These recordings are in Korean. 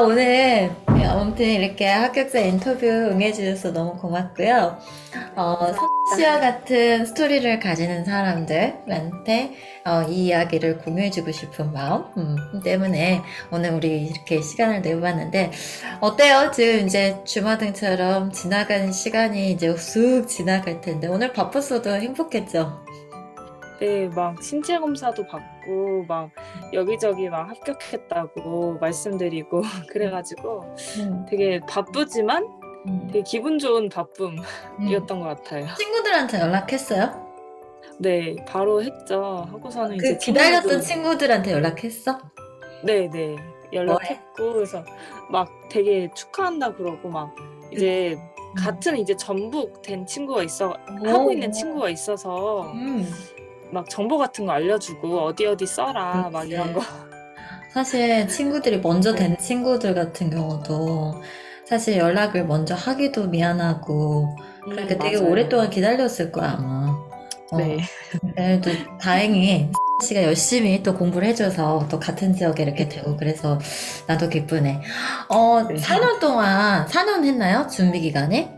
오늘 아무튼 이렇게 합격자 인터뷰 응해주셔서 너무 고맙고요. 어, 성씨와 같은 스토리를 가지는 사람들한테 어, 이 이야기를 공유해주고 싶은 마음 음, 때문에 오늘 우리 이렇게 시간을 내봤는데 어때요? 지금 이제 주마등처럼 지나가는 시간이 이제 쑥 지나갈 텐데 오늘 바빴어도 행복했죠? 네, 막 신체 검사도 받고 막 여기저기 막 합격했다고 말씀드리고 그래가지고 음, 되게 바쁘지만 음. 되게 기분 좋은 음. 바쁨이었던 것 같아요. 친구들한테 연락했어요? 네, 바로 했죠. 하고서는 그 이제 기다렸던 친구들도- 친구들한테 연락했어? 네, 네. 연락했고 그래서 막 되게 축하한다 그러고 막 이제 같은 이제 전북 된 친구가 있어 하고 오. 있는 친구가 있어서 음. 막 정보 같은 거 알려주고 어디 어디 써라 막. 이런 거. 사실 친구들이 먼저 된 친구들 같은 경우도 사실 연락을 먼저 하기도 미안하고 그러니까 음, 되게 맞아요. 오랫동안 기다렸을 거야 아마. 어, 네. 그래도 다행히 씨가 열심히 또 공부를 해줘서 또 같은 지역에 이렇게 되고 그래서 나도 기쁘네. 어, 네. 4년 동안 4년 했나요? 준비 기간에?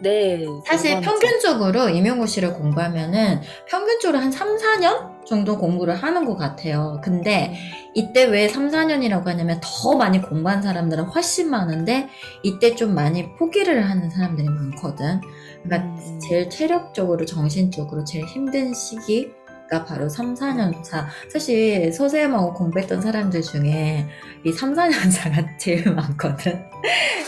네. 사실 평균적으로 임용고시를 공부하면은 평균적으로 한 3, 4년 정도 공부를 하는 것 같아요. 근데 이때 왜 3, 4년이라고 하냐면 더 많이 공부한 사람들은 훨씬 많은데 이때 좀 많이 포기를 하는 사람들이 많거든. 그러니까 음. 제일 체력적으로 정신적으로 제일 힘든 시기 가 바로 3, 4년 차. 사실 서세임하고 공부했던 사람들 중에 이 3, 4년 차가 제일 많거든.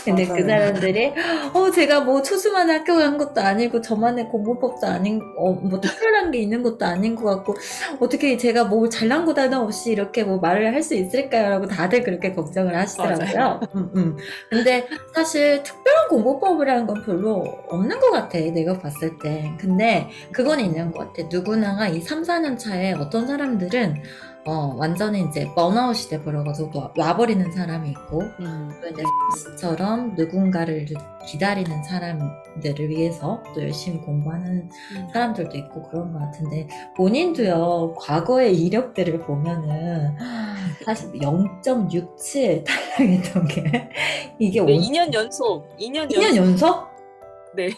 근데 그 맞아요. 사람들이 어 제가 뭐 초수만 학교 간 것도 아니고 저만의 공부법도 아닌 어, 뭐 특별한 게 있는 것도 아닌 것 같고 어떻게 제가 뭐 잘난 것 하나 없이 이렇게 뭐 말을 할 수 있을까요?라고 다들 그렇게 걱정을 하시더라고요. 음, 음. 근데 사실 특별한 공부법이라는 건 별로 없는 것 같아 내가 봤을 때. 근데 그건 있는 것 같아. 누구나가 이 3, 4년 차에 어떤 사람들은 어 완전히 이제 번아웃이 돼버려가지고 와- 와버리는 사람이 있고 음. 또 이제 씨처럼 누군가를 기다리는 사람들을 위해서 또 열심히 공부하는 음. 사람들도 있고 그런 것 같은데 본인도요 과거의 이력들을 보면은 사실 0.67 탈락했던 게 이게 네, 오- 2년 연속. 2년 2년 연속. 연속? 네.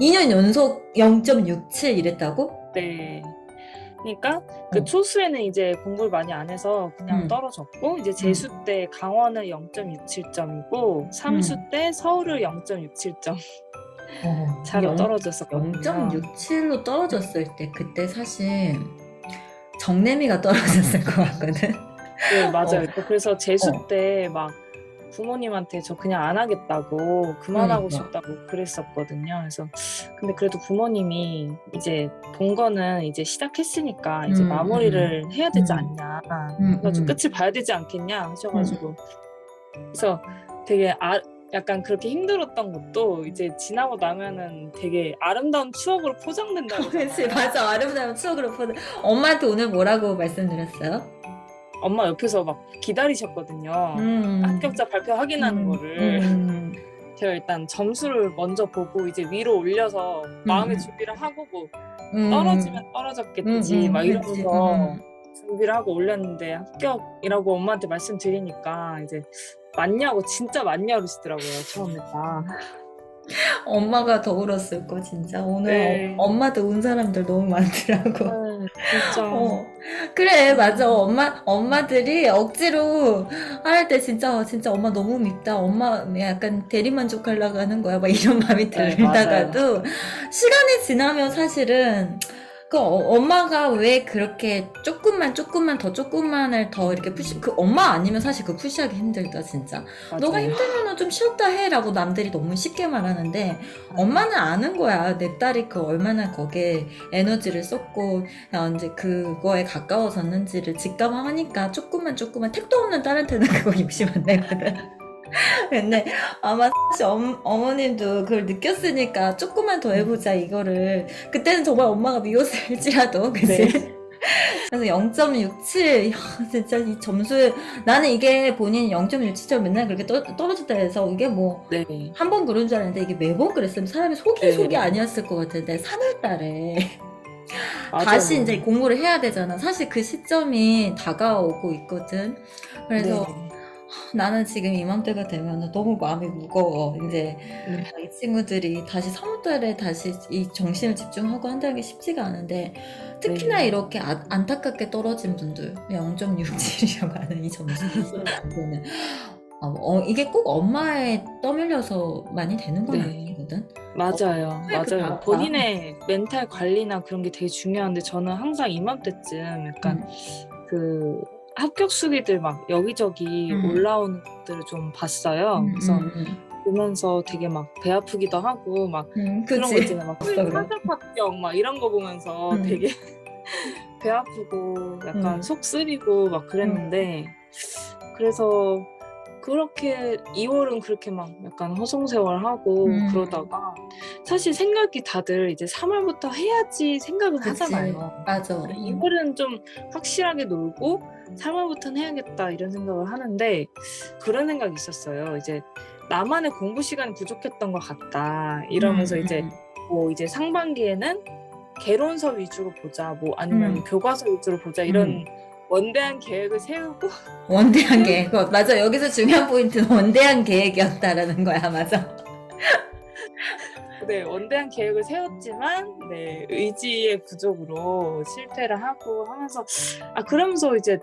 2년 연속 0.67 이랬다고? 네. 그러니까 그 어. 초수에는 이제 공부를 많이 안 해서 그냥 음. 떨어졌고 이제 재수 때 강원을 0.67점이고 삼수 때 서울을 0.67점 어, 영- 떨어졌었거든요. 0.67로 떨어졌을 때 그때 사실 정내미가 떨어졌을 것 같거든. 네, 맞아요. 어. 그래서 재수 어. 때막 부모님한테 저 그냥 안 하겠다고 그만하고 그러니까. 싶다고 그랬었거든요. 그래서 근데 그래도 부모님이 이제 본 거는 이제 시작했으니까 이제 음, 마무리를 해야 되지 음. 않냐. 음, 음. 끝을 봐야 되지 않겠냐 하셔가지고 그래서 되게 아, 약간 그렇게 힘들었던 것도 이제 지나고 나면은 되게 아름다운 추억으로 포장된다고. 그렇지 맞아 아름다운 추억으로 보는 엄마한테 오늘 뭐라고 말씀드렸어요? 엄마 옆에서 막 기다리셨거든요. 음. 합격자 발표 확인하는 음, 거를. 음, 제가 일단 점수를 먼저 보고 이제 위로 올려서 마음의 음. 준비를 하고 뭐 음. 떨어지면 떨어졌겠지 음, 음, 막. 이러면서 음. 준비를 하고 올렸는데 합격이라고 엄마한테 말씀드리니까 이제 맞냐고 진짜 맞냐 그러시더라고요 처음에 딱. 엄마가 더 울었을 거 진짜 오늘 네. 어- 엄마도 운 사람들 너무 많더라고. 네, 진짜. 어. 그래 맞아 엄마 엄마들이 억지로 할 때 진짜 어, 진짜 엄마 너무 밉다 엄마 약간 대리만족하려고 하는 거야 막 이런 마음이 네, 들다가도 시간이 지나면 사실은 그 어- 엄마가 왜 그렇게 조금만 조금만 더 조금만을 더 이렇게 푸시 그 엄마 아니면 사실 그 푸시하기 힘들다 진짜 너가 맞아요. 힘들면은 좀 쉬었다 해라고 남들이 너무 쉽게 말하는데 엄마는 아는 거야. 내 딸이 그 얼마나 거기에 에너지를 썼고 어, 이제 그거에 가까워졌는지를 직감하니까 조금만 조금만 택도 없는 딸한테는 그거 입시 안 내거든. 근데 아마 사실 엄, 어머님도 그걸 느꼈으니까 조금만 더 해보자 이거를 그때는 정말 엄마가 미웠을지라도 그치? 네. 그래서 0.67 야, 진짜 이 점수 나는 이게 본인 0.67점 맨날 그렇게 떠, 떨어졌다 해서 이게 뭐 네. 한 번 그런 줄 알았는데 이게 매번 그랬으면 사람이 속이 네. 속이 아니었을 것 같은데 3월달에 맞아요. 다시 이제 공부를 해야 되잖아. 사실 그 시점이 다가오고 있거든. 그래서 네. 나는 지금 이맘때가 되면 너무 마음이 무거워. 이제 네. 이 친구들이 다시 3월달에 다시 이 정신을 집중하고 한다는 게 쉽지가 않은데 특히나 네. 이렇게 아- 안타깝게 떨어진 분들 0.67이라고 하는 이 점수를 보면 어, 어, 이게 꼭 엄마에 떠밀려서 많이 되는 건 네. 아니거든. 맞아요. 왜 그렇게 맞아요. 아파? 본인의 멘탈 관리나 그런 게 되게 중요한데 저는 항상 이맘때쯤 약간 음. 그 합격 수기들 막 여기저기 음. 올라오는 것들을 좀 봤어요. 음, 그래서 음, 음. 보면서 되게 막 배 아프기도 하고 막 음, 그런 거 그치. 있잖아요. 막 그래. 사격 합격 막 이런 거 보면서 음. 되게 배 아프고 약간 음. 속 쓰리고 막 그랬는데 그래서 그렇게 2월은 그렇게 막 약간 허송세월하고 음. 그러다가 사실 생각이 다들 이제 3월부터 해야지 생각은 그치. 하잖아요. 맞아. 음. 2월은 좀 확실하게 놀고 3월부터는 해야겠다 이런 생각을 하는데 그런 생각이 있었어요. 이제 나만의 공부 시간이 부족했던 것 같다 이러면서 음, 이제 음. 뭐 이제 상반기에는 개론서 위주로 보자 뭐 아니면 음. 교과서 위주로 보자 이런 원대한 계획을 세우고 원대한 계획. 어, 맞아. 여기서 중요한 포인트는 원대한 계획이었다라는 거야. 맞아. 네 원대한 계획을 세웠지만 네 의지의 부족으로 실패를 하고 하면서 아 그러면서 이제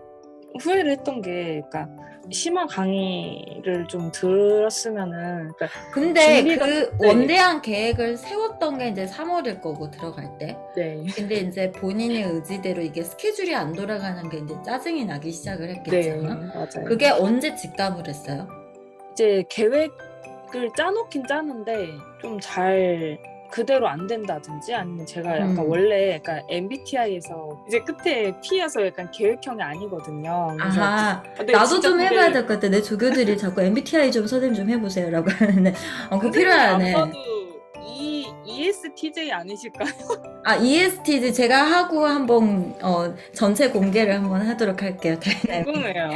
후회를 했던 게 그러니까 심화 강의를 좀 들었으면은 그러니까 근데 준비가- 그 네. 원대한 계획을 세웠던 게 이제 3월일 거고 들어갈 때. 네. 근데 이제 본인의 의지대로 이게 스케줄이 안 돌아가는 게 이제 짜증이 나기 시작을 네, 했겠잖아. 맞아요. 그게 언제 직감을 했어요? 이제 계획을 짜놓긴 짜는데 좀 잘 그대로 안 된다든지 아니면 제가 약간 음. 원래 약간 MBTI에서 이제 끝에 P여서 약간 계획형이 아니거든요. 그래서 근데 나도 좀 근데 해봐야 될 것 같아. 내 조교들이 자꾸 MBTI 좀 선생님 좀 해보세요라고 하는데, 어, 그거 필요하네. E ESTJ 아니실까요? 아, ESTJ 제가 하고 한번, 어, 전체 공개를 한번 하도록 할게요. 네. 궁금해요.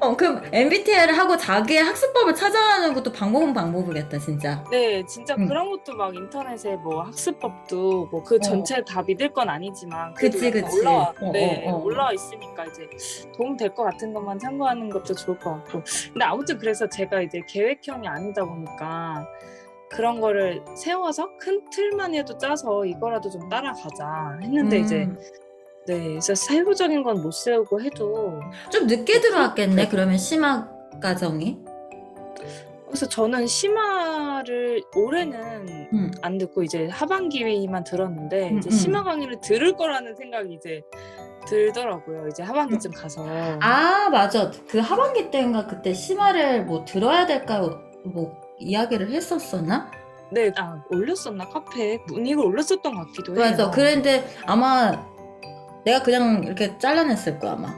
어, 그럼 MBTI를 하고 자기의 학습법을 찾아가는 것도 방법은 방법이겠다, 진짜. 네, 진짜 음. 그런 것도 막 인터넷에 뭐 학습법도 뭐 그 전체 다 믿을 건 아니지만 그래도 그치, 약간 그치. 올라와 어, 네 어, 어. 올라와 있으니까 이제 도움 될 것 같은 것만 참고하는 것도 좋을 것 같고 근데 아무튼 그래서 제가 이제 계획형이 아니다 보니까 그런 거를 세워서 큰 틀만 해도 짜서 이거라도 좀 따라가자 했는데 이제 음, 네 그래서 세부적인 건 못 세우고 해도 좀 늦게 들어왔겠네, 그러면 심화 과정이. 그래서 저는 심화를 올해는 음. 안 듣고 이제 하반기만 들었는데 음, 이제 음. 심화 강의를 들을 거라는 생각이 이제 들더라고요. 이제 하반기쯤 가서. 아, 맞아. 그 하반기 때인가 그때 심화를 뭐 들어야 될까요? 뭐 이야기를 했었었나? 네, 아 올렸었나 카페에 문익을 올렸었던 것 같기도 해요. 맞아. 그랬는데 아마 내가 그냥 이렇게 잘라냈을 거야, 아마.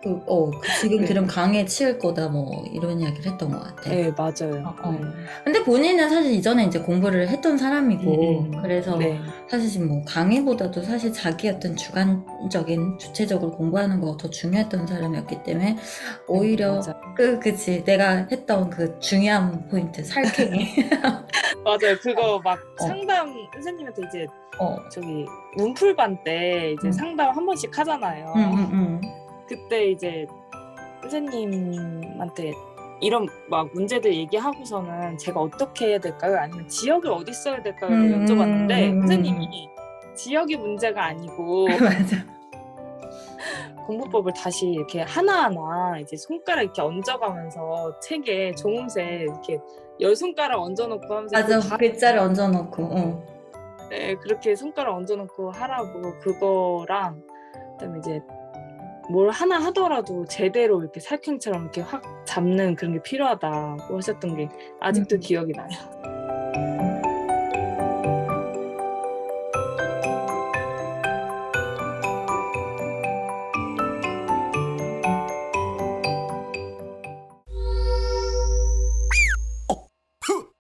그, 어, 그 지금 네. 들으면 강에 치일 거다, 뭐, 이런 이야기를 했던 것 같아. 네 맞아요. 어, 어. 네. 근데 본인은 사실 이전에 이제 공부를 했던 사람이고, 음, 음. 그래서 네. 사실 지금 뭐 강의보다도 사실 자기 어떤 주관적인, 주체적으로 공부하는 거가 더 중요했던 사람이었기 때문에, 오히려, 맞아. 그, 그치. 내가 했던 그 중요한 포인트, 살쾡이. 맞아요. 그거 막 어. 상담 선생님한테 이제 어. 저기 문풀반 때 이제 음. 상담 한 번씩 하잖아요. 응, 응, 응. 그때 이제 선생님한테 이런 막 문제들 얘기하고서는 제가 어떻게 해야 될까요? 아니면 지역을 어디 써야 될까요? 음, 여쭤봤는데 음, 음. 선생님이 지역이 문제가 아니고 맞아. 공부법을 다시 이렇게 하나하나 이제 손가락 이렇게 얹어가면서 책에 종음새 이렇게 열 손가락 얹어놓고 하면서 맞아. 그 다- 글자를 얹어놓고, 어. 네, 그렇게 손가락 얹어놓고 하라고 그거랑 그다음에 이제 뭘 하나 하더라도 제대로 이렇게 살쾡처럼 이렇게 확 잡는 그런 게 필요하다고 하셨던 게 아직도 음. 기억이 나요.